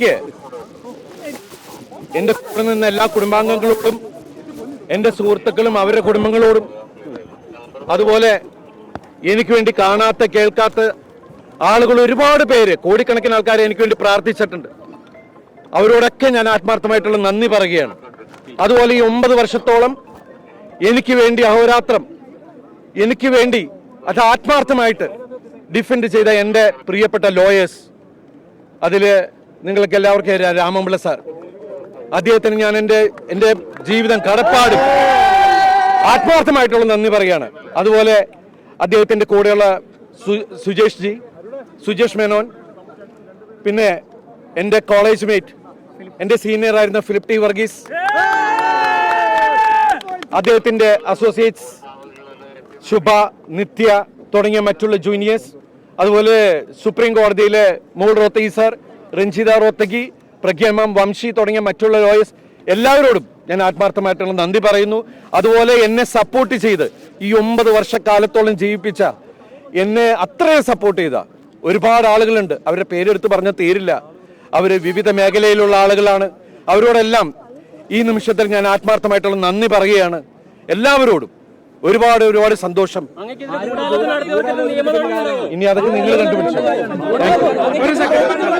എനിക്ക് എന്റെ കൂടെ നിന്ന് എല്ലാ കുടുംബാംഗങ്ങളോടും എന്റെ സുഹൃത്തുക്കളും അവരുടെ കുടുംബങ്ങളോടും അതുപോലെ എനിക്ക് വേണ്ടി കാണാത്ത കേൾക്കാത്ത ആളുകൾ ഒരുപാട് പേര് കോടിക്കണക്കിന് ആൾക്കാരെ എനിക്ക് വേണ്ടി പ്രാർത്ഥിച്ചിട്ടുണ്ട്. അവരോടൊക്കെ ഞാൻ ആത്മാർത്ഥമായിട്ടുള്ള നന്ദി പറയുകയാണ്. അതുപോലെ ഈ ഒമ്പത് വർഷത്തോളം എനിക്ക് വേണ്ടി അഹോരാത്രം എനിക്ക് വേണ്ടി അത് ആത്മാർത്ഥമായിട്ട് ഡിഫെൻഡ് ചെയ്ത എന്റെ പ്രിയപ്പെട്ട ലോയേഴ്സ് അതിൽ നിങ്ങൾക്ക് എല്ലാവർക്കും രാമംപിള്ള സാർ. അദ്ദേഹത്തിന് ഞാൻ എന്റെ എന്റെ ജീവിതം കടപ്പാടും. ആത്മാർത്ഥമായിട്ടുള്ള നന്ദി പറയുകയാണ്. അതുപോലെ അദ്ദേഹത്തിന്റെ കൂടെയുള്ള സുജേഷ് ജി സുജേഷ് മേനോൻ പിന്നെ എന്റെ കോളേജ് മേറ്റ് എന്റെ സീനിയർ ആയിരുന്ന ഫിലിപ്പ് ടി വർഗീസ് അദ്ദേഹത്തിന്റെ അസോസിയേറ്റ്സ് ശുഭ നിത്യ തുടങ്ങിയ മറ്റുള്ള ജൂനിയേഴ്സ് അതുപോലെ സുപ്രീം കോടതിയിലെ മോൾ റോത്തഗി സാർ രഞ്ജിത റോത്തഗി പ്രഗ്യമാം വംശി തുടങ്ങിയ മറ്റുള്ള ലോയേഴ്സ് എല്ലാവരോടും ഞാൻ ആത്മാർത്ഥമായിട്ടുള്ള നന്ദി പറയുന്നു. അതുപോലെ എന്നെ സപ്പോർട്ട് ചെയ്ത് ഈ ഒമ്പത് വർഷക്കാലത്തോളം ജീവിപ്പിച്ച എന്നെ അത്രയും സപ്പോർട്ട് ചെയ്ത ഒരുപാട് ആളുകളുണ്ട്. അവരുടെ പേരെടുത്ത് പറഞ്ഞാൽ തീരില്ല. അവർ വിവിധ മേഖലയിലുള്ള ആളുകളാണ്. അവരോടെല്ലാം ഈ നിമിഷത്തിൽ ഞാൻ ആത്മാർത്ഥമായിട്ടുള്ള നന്ദി പറയുകയാണ്. എല്ലാവരോടും ഒരുപാട് ഒരുപാട് സന്തോഷം. ഇനി അതൊക്കെ നിങ്ങൾ കണ്ടുപിടിച്ചു. ഒരു സെക്കൻഡ്